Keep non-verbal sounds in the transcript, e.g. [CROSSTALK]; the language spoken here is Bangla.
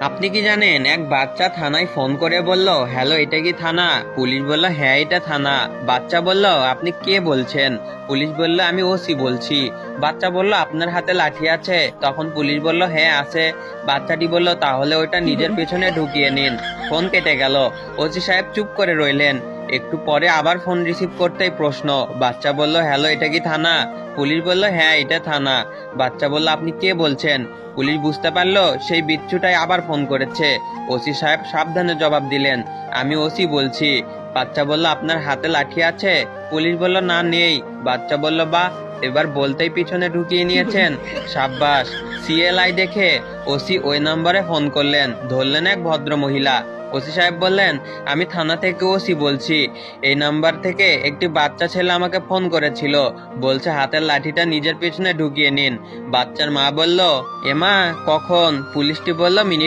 আপনি কি জানেন, এক বাচ্চা থানায় ফোন করে বলল, হ্যালো, এটা কি থানা? পুলিশ বলল হ্যাঁ এটা থানা। বাচ্চা বলল, আপনি কে বলছেন? পুলিশ বলল, আমি ওসি বলছি। বাচ্চা বলল, আপনার হাতে লাঠি আছে। তখন পুলিশ বলল হ্যাঁ আছে। বাচ্চাটি বলল, তাহলে ওটা নিজের পেছনে ঢুকিয়ে নিন। ফোন কেটে গেল। ওসি সাহেব চুপ করে রইলেন। একটু পরে আবার ফোন রিসিভ করতেই প্রশ্ন বাচ্চা বলল হ্যালো এটা কি থানা? পুলিশ বলল হ্যাঁ এটা থানা। বাচ্চা বলল আপনি কে বলছেন? পুলিশ বুঝতে পারল সেই বিচ্ছুটাই আবার ফোন করেছে। ওসি সাহেব সাবধানে জবাব দিলেন আমি ওসি বলছি। বাচ্চা বলল আপনার হাতে লাঠি আছে? পুলিশ বলল না নেই। বাচ্চা বলল বা এবার বলতেই পিছনে ঢুকিয়ে নিয়েছেন। [LAUGHS] সাব্বাস সিএলআই দেখে ওসি ওই নম্বরে ফোন করলেন ধরলেন এক ভদ্র মহিলা ওসি সাহেব বললেন, আমি থানা থেকে ওসি বলছি। এই নাম্বার থেকে একটি বাচ্চা ছেলে আমাকে ফোন করেছিল। বলছে হাতের লাঠিটা নিজের পিছনে ঢুকিয়ে নিন। বাচ্চার মা বলল এমা কখন? পুলিশটি বলল, মিনিট